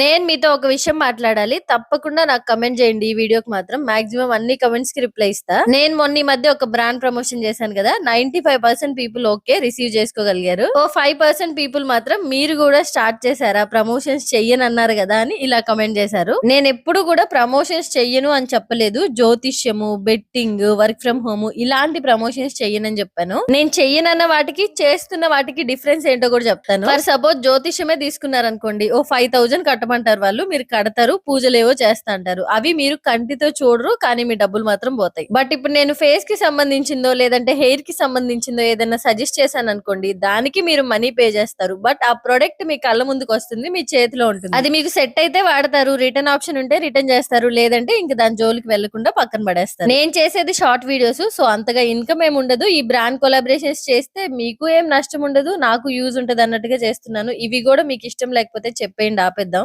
నేను మీతో ఒక విషయం మాట్లాడాలి. తప్పకుండా నాకు కమెంట్ చేయండి. ఈ వీడియోకి మాత్రం మాక్సిమం అన్ని కమెంట్స్కి రిప్లై ఇస్తా. నేను మొన్న ఈ మధ్య ఒక బ్రాండ్ ప్రమోషన్ చేశాను కదా ninety five percent people okay receive చేసుకోగలిగారు. ఓ ఫైవ్ పర్సెంట్ పీపుల్ మాత్రం మీరు కూడా స్టార్ట్ చేశారా? ప్రమోషన్స్ చెయ్యను అన్నారు కదా అని ఇలా కమెంట్ చేశారు. నేను ఎప్పుడు కూడా ప్రమోషన్స్ చెయ్యను అని చెప్పలేదు. జ్యోతిష్యము బెట్టింగ్ వర్క్ ఫ్రం హోమ్ ఇలాంటి ప్రమోషన్స్ చెయ్యనని చెప్పాను. నేను చెయ్యనన్న వాటికి చేస్తున్న వాటికి డిఫరెన్స్ ఏంటో కూడా చెప్తాను. ఫర్ సపోజ్ జ్యోతిష్యమే తీసుకున్నారు అనుకోండి ఓ ఫైవ్ కట్ కట్టమంటారు వాళ్ళు మీరు కడతారు పూజలు ఏవో చేస్తా అంటారు. అవి మీరు కంటితో చూడరు కానీ మీ డబ్బులు మాత్రం పోతాయి. బట్ ఇప్పుడు నేను ఫేస్కి సంబంధించిందో లేదంటే హెయిర్కి సంబంధించిందో ఏదైనా సజెస్ట్ చేశాను అనుకోండి దానికి మీరు మనీ పే చేస్తారు. బట్ ఆ ప్రొడక్ట్ మీ కళ్ళ ముందుకు వస్తుంది మీ చేతిలో ఉంటుంది. అది మీకు సెట్ అయితే వాడతారు రిటర్న్ ఆప్షన్ ఉంటే రిటర్న్ చేస్తారు లేదంటే ఇంక దాని జోలికి వెళ్ళకుండా పక్కన పడేస్తారు. నేను చేసేది షార్ట్ వీడియోస్ సో అంతగా ఇన్కమ్ ఏమి ఉండదు. ఈ బ్రాండ్ కొలాబరేషన్స్ చేస్తే మీకు ఏం నష్టం ఉండదు నాకు యూజ్ ఉంటది అన్నట్టుగా చేస్తున్నాను. ఇవి కూడా మీకు ఇష్టం లేకపోతే చెప్పేయండి ఆపేద్దాం.